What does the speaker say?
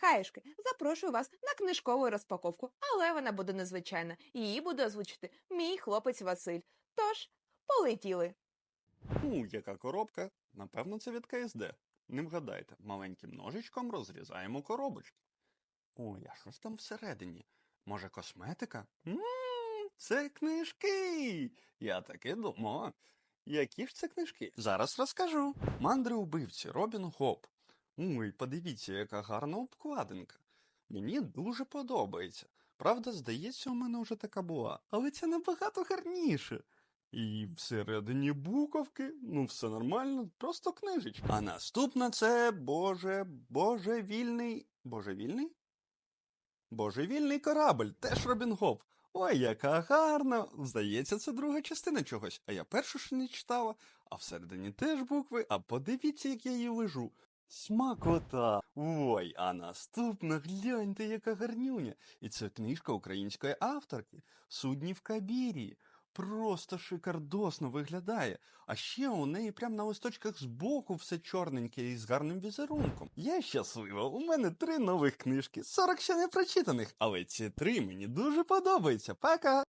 Хаєшки, запрошую вас на книжкову розпаковку, але вона буде незвичайна. Її буде озвучити мій хлопець Василь. Тож, полетіли. У, яка коробка? Напевно, це від КСД. Не вгадайте, маленьким ножичком розрізаємо коробочку. Ой, а що ж там всередині? Може, косметика? Ммм, це книжки. Я таки думав. Які ж це книжки? Зараз розкажу. Мандри убивці Робін Гоп. Ой, подивіться, яка гарна обкладинка. Мені дуже подобається. Правда, здається, у мене вже така була, але це набагато гарніше. І всередині буковки, ну все нормально, просто книжечка. А наступна це Боже, божевільний. Божевільний? Божевільний корабль, теж Робін Гоп. Ой, яка гарна! Здається, це друга частина чогось. А я першу ж не читала, а всередині теж букви, а подивіться, як я її лежу. Смакота! Ой, а наступна, гляньте, яка гарнюня. І це книжка української авторки Судні в Кабірії. Просто шикардосно виглядає. А ще у неї прямо на листочках збоку все чорненьке і з гарним візерунком. Я щаслива, у мене три нових книжки, 40 ще не прочитаних, але ці три мені дуже подобаються. Пока!